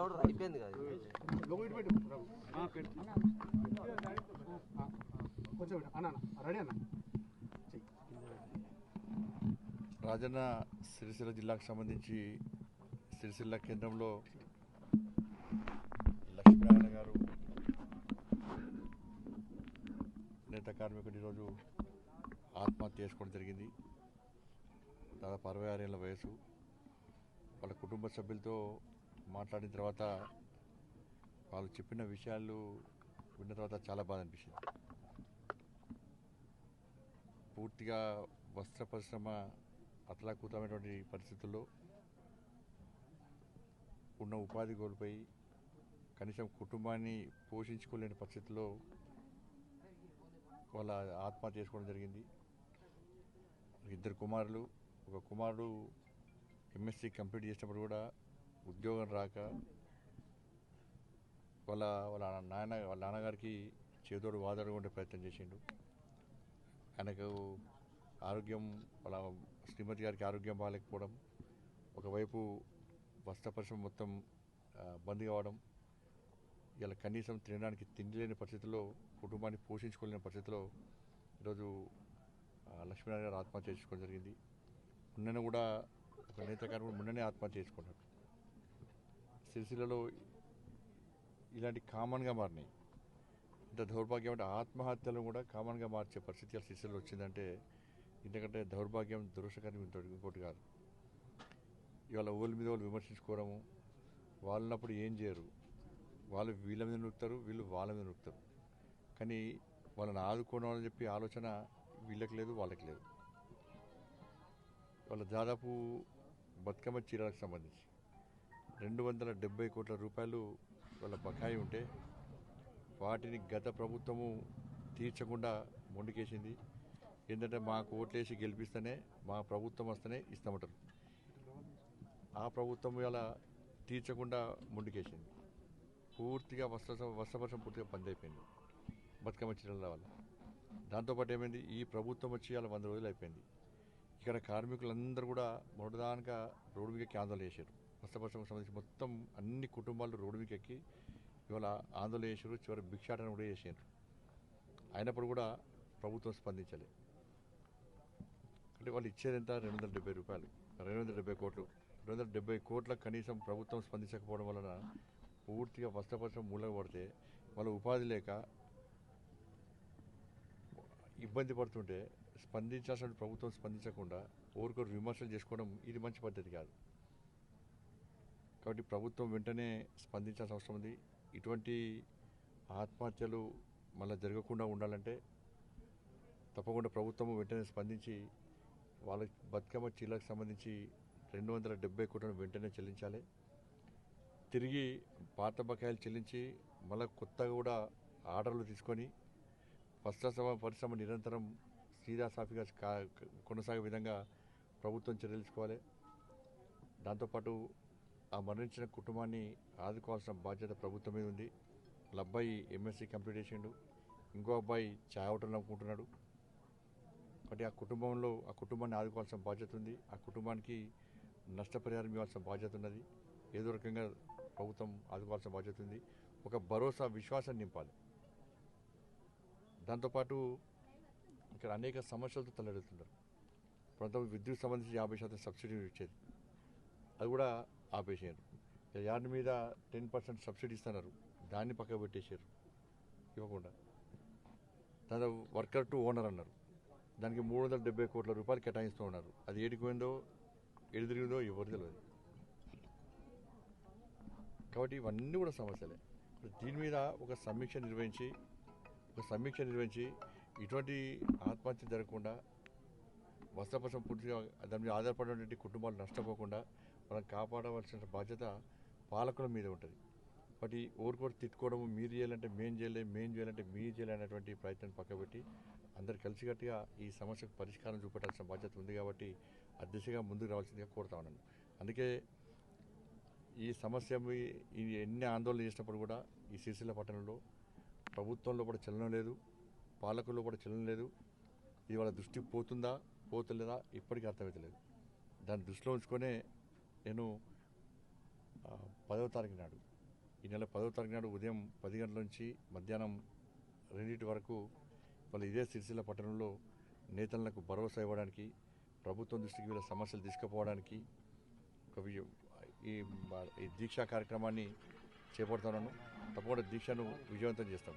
అయిపోయింది కదా కొంచెం. అన్న రెడీ అన్న. రాజన్న సిరిసిల్ల జిల్లాకు సంబంధించి సిరిసిల్ల కేంద్రంలో లక్ష్మీనారాయణ గారు నేత కార్మికుడు ఈరోజు ఆత్మహత్య చేసుకోవడం జరిగింది. దాదాపు అరవై ఆరేళ్ళ వయసు. వాళ్ళ కుటుంబ సభ్యులతో మాట్లాడిన తర్వాత వాళ్ళు చెప్పిన విషయాలు విన్న తర్వాత చాలా బాధ అనిపించింది. పూర్తిగా వస్త్ర పరిశ్రమ అతలాకుతమైనటువంటి పరిస్థితుల్లో ఉన్న ఉపాధి కోల్పోయి కనీసం కుటుంబాన్ని పోషించుకోలేని పరిస్థితుల్లో వాళ్ళ ఆత్మహత్య చేసుకోవడం జరిగింది. ఇద్దరు కుమారులు ఒక కుమారుడు ఎంఎస్సీ కంప్లీట్ చేసినప్పుడు కూడా ఉద్యోగం రాక వాళ్ళ వాళ్ళ నాయన వాళ్ళ నాన్నగారికి చేదోడు వాదోడు ఉండే ప్రయత్నం చేసిండు. ఆయనకు ఆరోగ్యం వాళ్ళ శ్రీమతి గారికి ఆరోగ్యం బాగాలేకపోవడం ఒకవైపు వస్త్ర పరిశ్రమ మొత్తం బంద్ కావడం ఇలా కనీసం తినడానికి తిండి లేని పరిస్థితిలో కుటుంబాన్ని పోషించుకోలేని పరిస్థితిలో ఈరోజు లక్ష్మీనారాయణ గారు ఆత్మహత్య చేసుకోవడం జరిగింది. మొన్న కూడా ఒక నేత కూడా మొన్ననే ఆత్మహత్య చేసుకున్నాడు సిరిసిల్లలో ఇలాంటి కామన్గా మారినాయి. ఇంత దౌర్భాగ్యం అంటే ఆత్మహత్యలు కూడా కామన్గా మార్చే పరిస్థితి ఆ వచ్చిందంటే ఎందుకంటే దౌర్భాగ్యం దురదృష్టకరం ఇంకోటి ఇంకోటి కాదు. ఇవాళ ఊళ్ళ మీద వాళ్ళు విమర్శించుకోవడము వాళ్ళనప్పుడు ఏం చేయరు. వాళ్ళు వీళ్ళ మీద నొక్కుతారు వీళ్ళు వాళ్ళ మీద నొక్కుతారు. కానీ వాళ్ళని ఆదుకోవాలని చెప్పి ఆలోచన వీళ్ళకి లేదు వాళ్ళకి లేదు. వాళ్ళ దాదాపు బతుకమ్మ చీరలకు సంబంధించి. రెండు వందల డెబ్బై కోట్ల రూపాయలు వాళ్ళ బకాయి ఉంటే వాటిని గత ప్రభుత్వము తీర్చకుండా మొండికేసింది. ఏంటంటే మాకు ఓట్లేసి గెలిపిస్తేనే మా ప్రభుత్వం వస్తేనే ఇస్తామంటారు. ఆ ప్రభుత్వం ఇలా తీర్చకుండా ముందుకేసింది పూర్తిగా వస్త్ర వస్త్రపరిశ్రమ పూర్తిగా బంద్ అయిపోయింది బతుకమ్మ చీరల వల్ల దాంతోపాటు ఏమైంది? ఈ ప్రభుత్వం వచ్చి అలా వంద రోజులు అయిపోయింది. ఇక్కడ కార్మికులందరూ కూడా మొదటిదానిగా రోడ్డు మీద ఆందోళన చేశారు వస్త్రపరిశ్రమకు సంబంధించి మొత్తం అన్ని కుటుంబాలు రోడ్డు మీకు ఎక్కి ఇవాళ ఆందోళన చేసారు చివరి భిక్షాటన కూడా చేసారు అయినప్పుడు కూడా ప్రభుత్వం స్పందించాలి. అంటే వాళ్ళు ఇచ్చేది ఎంత? రెండు వందల డెబ్బై రూపాయలు. రెండు వందల డెబ్బై కోట్లు. రెండు వందల డెబ్బై కోట్ల కనీసం ప్రభుత్వం స్పందించకపోవడం వలన పూర్తిగా వస్త్రపరిశ్రమ మూలక పడితే వాళ్ళ ఉపాధి లేక ఇబ్బంది పడుతుంటే స్పందించాల్సిన ప్రభుత్వం స్పందించకుండా ఊరికొరు విమర్శలు చేసుకోవడం ఇది మంచి పద్ధతి కాదు. కాబట్టి ప్రభుత్వం వెంటనే స్పందించాల్సిన అవసరం ఉంది. ఇటువంటి ఆత్మహత్యలు మళ్ళీ జరగకుండా ఉండాలంటే తప్పకుండా ప్రభుత్వం వెంటనే స్పందించి వాళ్ళ బతుకమ్మ చీలకు సంబంధించి రెండు వందల డెబ్బై కోట్లను వెంటనే చెల్లించాలి. తిరిగి పాత బకాయిలు చెల్లించి మళ్ళీ కొత్తగా కూడా ఆర్డర్లు తీసుకొని వస్త్ర పరిశ్రమ నిరంతరం సీదా సాఫీగా కా- కొనసాగే విధంగా ప్రభుత్వం చర్యలు తీసుకోవాలి. దాంతోపాటు ఆ మరణించిన కుటుంబాన్ని ఆదుకోవాల్సిన బాధ్యత ప్రభుత్వం మీద ఉంది. వాళ్ళ అబ్బాయి ఎంఎస్సీ కంప్లీట్ చేసిండు. ఇంకో అబ్బాయి ఛాయ్ హోటల్ నమ్ముకుంటున్నాడు కాబట్టి ఆ కుటుంబంలో ఆ కుటుంబాన్ని ఆదుకోవాల్సిన బాధ్యత ఉంది. ఆ కుటుంబానికి నష్టపరిహారం ఇవ్వాల్సిన బాధ్యత ఉన్నది. ఏదో రకంగా ప్రభుత్వం ఆదుకోవాల్సిన బాధ్యత ఉంది. ఒక భరోసా విశ్వాసం నింపాలి. దాంతోపాటు ఇక్కడ అనేక సమస్యలతో తలెడుతున్నారు. కొంత విద్యుత్ సంబంధించి యాభై శాతం సబ్సిడీ ఇచ్చేది. అది కూడా ఆపేసారు యార్డ్ మీద టెన్ పర్సెంట్ సబ్సిడీ ఇస్తున్నారు. దాన్ని పక్క పెట్టేశారు. ఇవ్వకుండా. దాని వర్కర్ టు ఓనర్ అన్నారు. దానికి మూడు వందల డెబ్బై కోట్ల రూపాయలు కేటాయిస్తూ ఉన్నారు. అది ఏడిపోయిందో పోయిందో ఎవరు తెలియదు కాబట్టి ఇవన్నీ కూడా సమస్యలే. దీని మీద ఒక సమీక్ష నిర్వహించి ఒక సమీక్ష నిర్వహించి ఇటువంటి ఆత్మహత్య జరగకుండా వస్త్రపసం పూర్తిగా దాని మీద ఆధారపడినటువంటి కుటుంబాలు నష్టపోకుండా మనం కాపాడవలసిన బాధ్యత పాలకుల మీద ఉంటుంది. కాబట్టి ఊరుకోరు తిట్టుకోవడం మీరు చేయాలంటే మేం చేయలే మేం చేయాలంటే మీరు చేయాలనేటువంటి ప్రయత్నం పక్కబెట్టి అందరు కలిసికట్టుగా ఈ సమస్యకు పరిష్కారం చూపెట్టాల్సిన బాధ్యత ఉంది కాబట్టి ఆ దిశగా ముందుకు రావాల్సిందిగా కోరుతా ఉన్నాను. అందుకే ఈ సమస్య ఎన్ని ఆందోళన చేసినప్పుడు కూడా ఈ సిరిసిల్ల పట్టణంలో ప్రభుత్వంలో కూడా చలనం లేదు పాలకుల్లో కూడా చలనం లేదు. ఇది వాళ్ళ దృష్టికి పోతుందా పోతలేదా ఇప్పటికీ అర్థమవుతలేదు దాన్ని దృష్టిలో ఉంచుకొనే నేను పదవ తారీఖు నాడు ఈ నెల పదవ తారీఖు నాడు ఉదయం పది గంటల నుంచి మధ్యాహ్నం రెండింటి వరకు వాళ్ళు ఇదే సిరిసిల్ల పట్టణంలో నేతలకు భరోసా ఇవ్వడానికి ప్రభుత్వం దృష్టికి వీళ్ళ సమస్యలు తీసుకుపోవడానికి ఒక ఈ ఈ దీక్షా కార్యక్రమాన్ని చేపడుతున్నాను. తప్పకుండా దీక్షను విజయవంతం చేస్తాం.